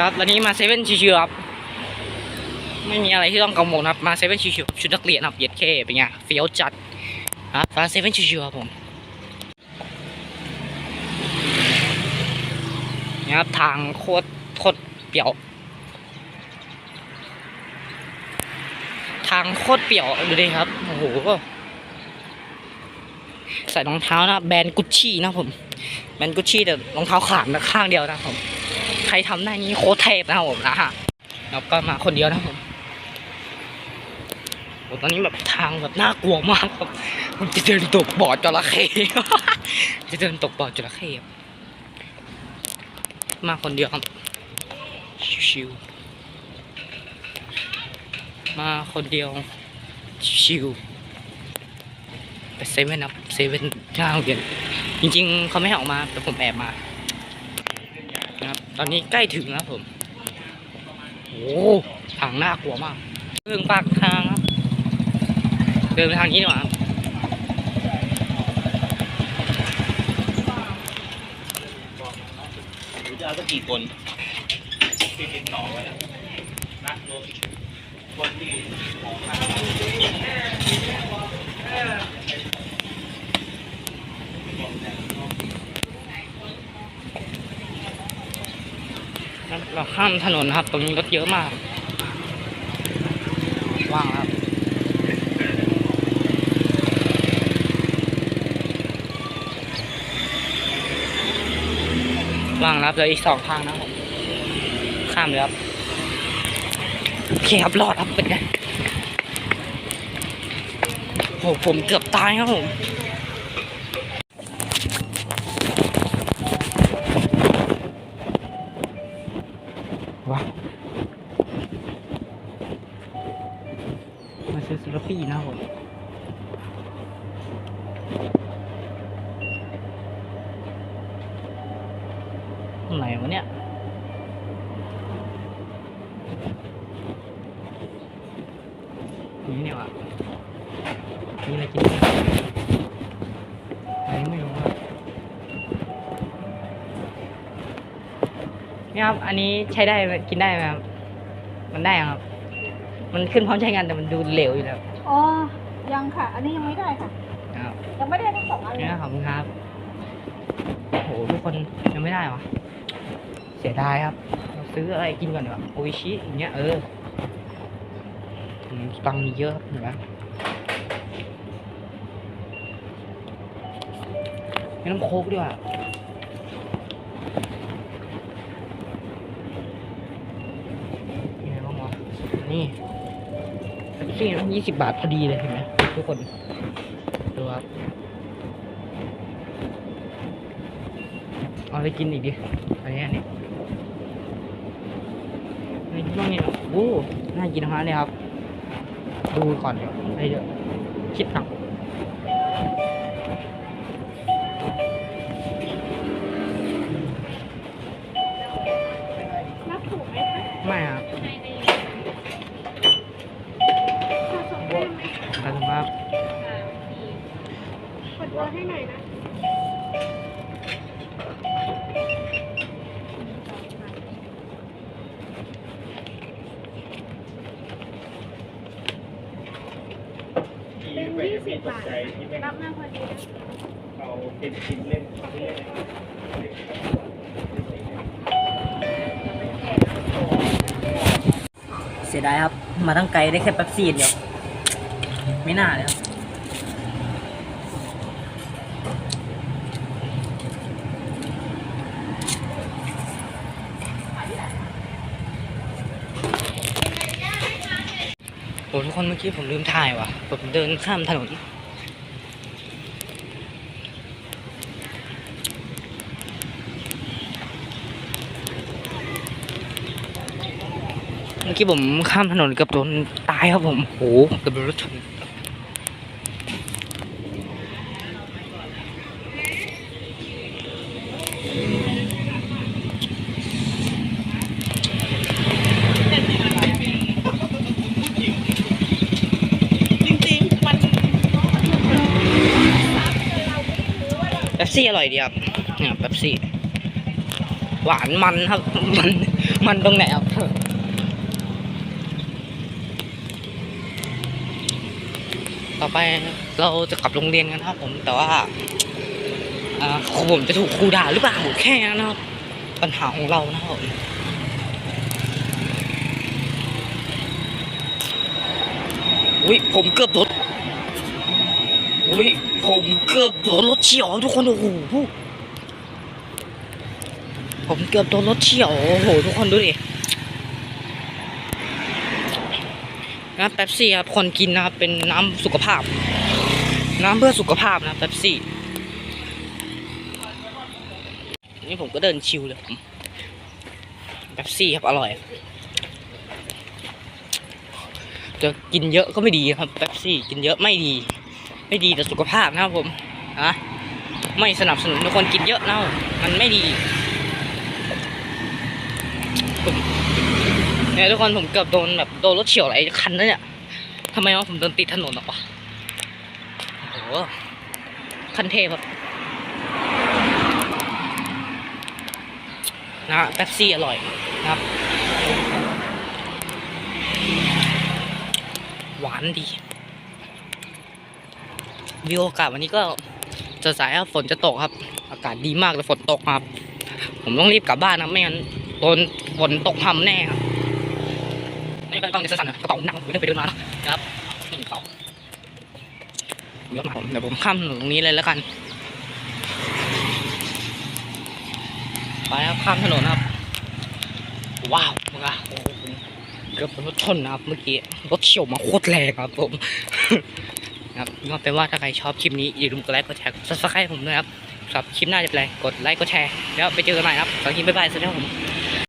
ครับตอนนี้มาเซเว่นชิวๆครับไม่มีอะไรที่ต้องกังวลครับมาเซเว่นชิวๆชุดนักเรียนครับเย็ดเคเป็นไงเฟี้ยวจัดครับมาเซเว่นชิวๆครับผมนี่ครับทางโคตรโคตรเปี่ยว ทางโคตรเปี่ยวดูดิครับโอ้โหใส่รองเท้านะแบรนด์กุชชี่นะผมแบรนด์กุชชี่แต่รองเท้าขาดนะข้างเดียวนะผม รทำได้นี้โคตรเทพนะครับผมนะฮะแล้วก็มาคนเดียวนะผมโอ้ตอนนี้แบบทางแบบน่ากลัวมากครับผมจะเดินตกบ่อจระเข้จะเดินตกบ่อจระเข้บมาคนเดียวครับชิวๆมาคนเดียวชิวไปเซเว่นครับเซเว่นข้างโรงเรียนจริง ๆเขาไม่ให้ออกมาแต่ผมแอบมา ตอนนี้ใกล้ถึงแล้วผม โอ้โหทางน่ากลัวมากเรื่องปากทางครับเดินไปทางนี้ดีกว่าครับหรือจะเอาสักกี่คนที่ติดต่อไว้นะนัดรวมคนที่ของทาง เรา ข้ามถนนนะครับ ตรงนี้รถเยอะมาก ว่างครับว่างแล้วเหลืออีกสองทางนะครับผมข้ามเลยครับโอเคครับรอดครับเป็นไงโหผมเกือบตายครับผม อีนะครับผมตรงไหนวะเนี่ยนี่เนี่ยวะมีอะไรกินอันนี้ไม่รู้ครับนี่ครับ อันนี้ใช้ได้กินได้ไหมครับ มันได้ครับ มันขึ้นพร้อมใช้งานแต่มันดูเหลวอยู่แล้ว อ๋อ ยังค่ะ อันนี้ยังไม่ได้ค่ะครับยังไม่ได้ทั้งสองอันเลยนี่ขอบคุณครับ โอ้โห ทุกคนยังไม่ได้วะเสียดายครับ เราซื้ออะไรกินก่อนดีกว่าโออิชิอย่างเงี้ยเอออืมตังค์มีเยอะครับเห็นไหมไม่น้ำโค้กดีกว่านี่ไงบ้างวะนี่แท็ก ซี่ยี่สิบบาทพอดีเลยเห็นไหมทุกคน ดูครับเอาไปกินอีกดิอันนี้อันนี้ในช่วงนี้นะโอ้น่ากินทั้งนั้นเลยครับ ดูก่อนเดี๋ยวไอ้เดี๋ยวคิดตังค์นับถูกไหมคะไม่ครับ เป็นยี่สิบบาทรับมาพอดีเอาเป็นชิ้นเล่นเล่นเสียดายครับ มาตั้งไกลได้แค่แป๊บซี่เดียว ไม่น่าเลยครับ ทุกคนเมื่อกี้ผมลืมถ่ายว่ะผมเดินข้ามถนนเมื่อกี้ผมข้ามถนนเกับโดนตายครับผมโหเกับโดนรถชน ซี่อร่อยดีครับเนี่ยเป๊ปซี่ หวานมันครับ มันมันตรงไหนครับต่อไปเราจะกลับโรงเรียนกันครับผมแต่ว่าครูผมจะถูกครูด่าหรือเปล่าแค่นั้นครับปัญหาของเรานะครับผมอุ้ยผมเกือบโดนอุ้ย ผมเกือบโดนรถเฉียวทุกคนโอ้โหผมเกือบโดนรถเฉียวโอ้โหทุกคนดูดิน้ำเป๊ปซี่ครับคนกินนะครับเป็นน้ำสุขภาพ น้ำเพื่อสุขภาพนะเป๊ปซี่นี่ผมก็เดินชิวเลยผมเป๊ปซี่ครับอร่อยจะกินเยอะก็ไม่ดีครับเป๊ปซี่กินเยอะไม่ดี ไม่ดีต่อสุขภาพนะครับผมอะไม่สนับสนุนทุกคนกินเยอะนะมันไม่ดีเนี่ยทุกคนผมเกือบโดนแบบโดนรถเฉียวอะไรคันนั้นเนี่ยทำไมวะผมเดินติดถนนหรอวะโอ้โหคันเทพครับนะเป๊ปซี่อร่อยนะครับ หวานดี วิวอากาศวันนี้ก็จะสายครับฝนจะตกครับ อากาศดีมากเลยฝนตกครับ ผมต้องรีบกลับบ้านนะไม่งั้นโดนฝนตกทำแน่ครับนี่ก็ต้องจะสั่นนะกระเป๋าหนักผมเดินไปเดินมานะครับนี่กระเป๋าเยอะมากเดี๋ยวผมข้ามถนนตรงนี้เลยแล้วกันไปครับข้ามถนนครับ ว้าวมึงอะเกือบรถชนนะครับเมื่อกี้รถเฉียวมาโคตรแรงครับผม นะครับก็เป็นว่าถ้าใครชอบคลิปนี้อย่าลืมกดไลค์กดแชร์กดซับสไครต์ผมด้วยครับครับคลิปหน้าจะเป็นไรกดไลค์กดแชร์แล้วไปเจอกันใหม่ครับสวัสดีบ๊ายบายสวัสดีครับผม